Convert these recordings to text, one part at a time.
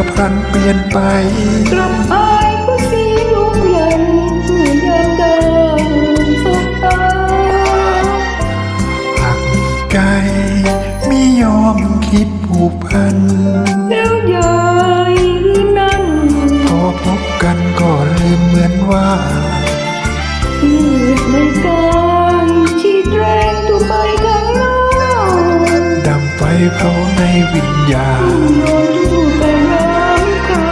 ก็พลันเปลี่ยนไป กลับอายก็เสียลูกใหญ่เมื่อยามเดินสบตาหักใจไม่ยอมคิดผูกพัน แล้วยายหรือนั่นพอพบกันก็ลืมเหมือนว่าเลือดในกายชีดแรงตัวไปข้างหน้าดำไฟเผาใน วิญญาณนอนอยู่แต่น้ำคา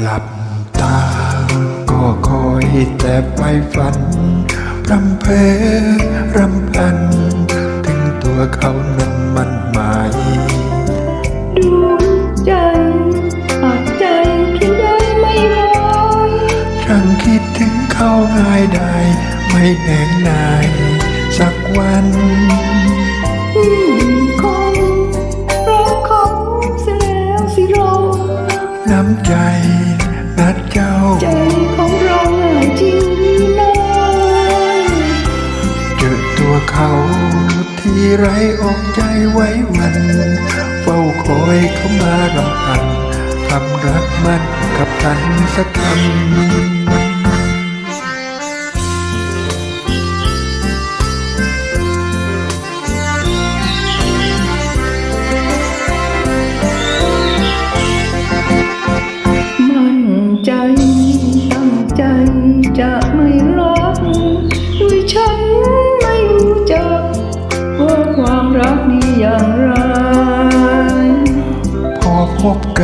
หลับตาก็คอยแต่ไปฝันรำเพอรำพัน ถึงตัวเขานั้นมันหมายดูใจอาจใจคิดได้ไม่ร้อยช่างคิดถึงเขาง่ายได้ไม่แน่ ใจนัดเจ้า ใจของเราจริงนะเจอตัวเขาที่ไรอกใจไว้วันเฝ้าคอยเขามารำพันทำรักมันกับทันสักคำ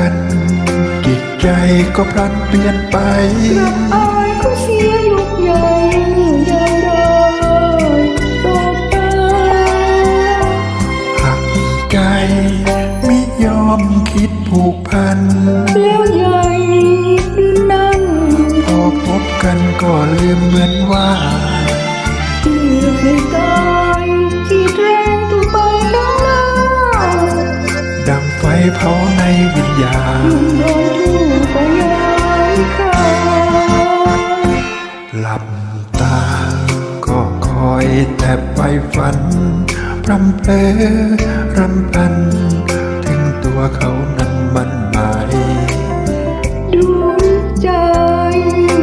กันจิตใจก็พลันเปลี่ยนไปกลับอายก็เสียยุกใหญ่ยังได้ตกตาหักใจไม่ยอมคิดผูกพันแล้วใหญ่หรือนั่นพอพบกันก็ลืมเหมือนว่าเลือดในกา เผาในวิญญาณโดนทู่ก็ยังคาหลับตา ก็คอยแต่ไปฝันรำเพลรำพัน ถึงตัวเขานั้นมันหมายดูใจ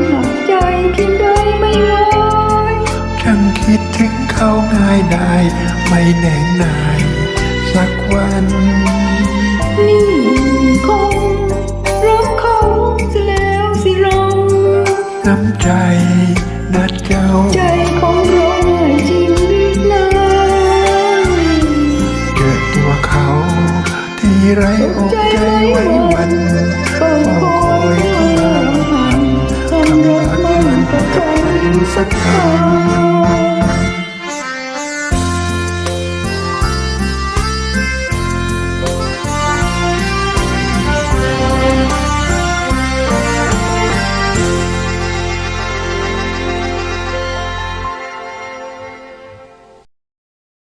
หักใจเพียงใดไม่ไหวช่างคิดถึงเขาง่ายได้ ไม่แน่นาย สักวัน นิ่งคงรักเขาจะแล้วสิเราน้ำใจนัดเจ้า ใจของเราจริงหรือนะเกิดตัวเขาที่ไร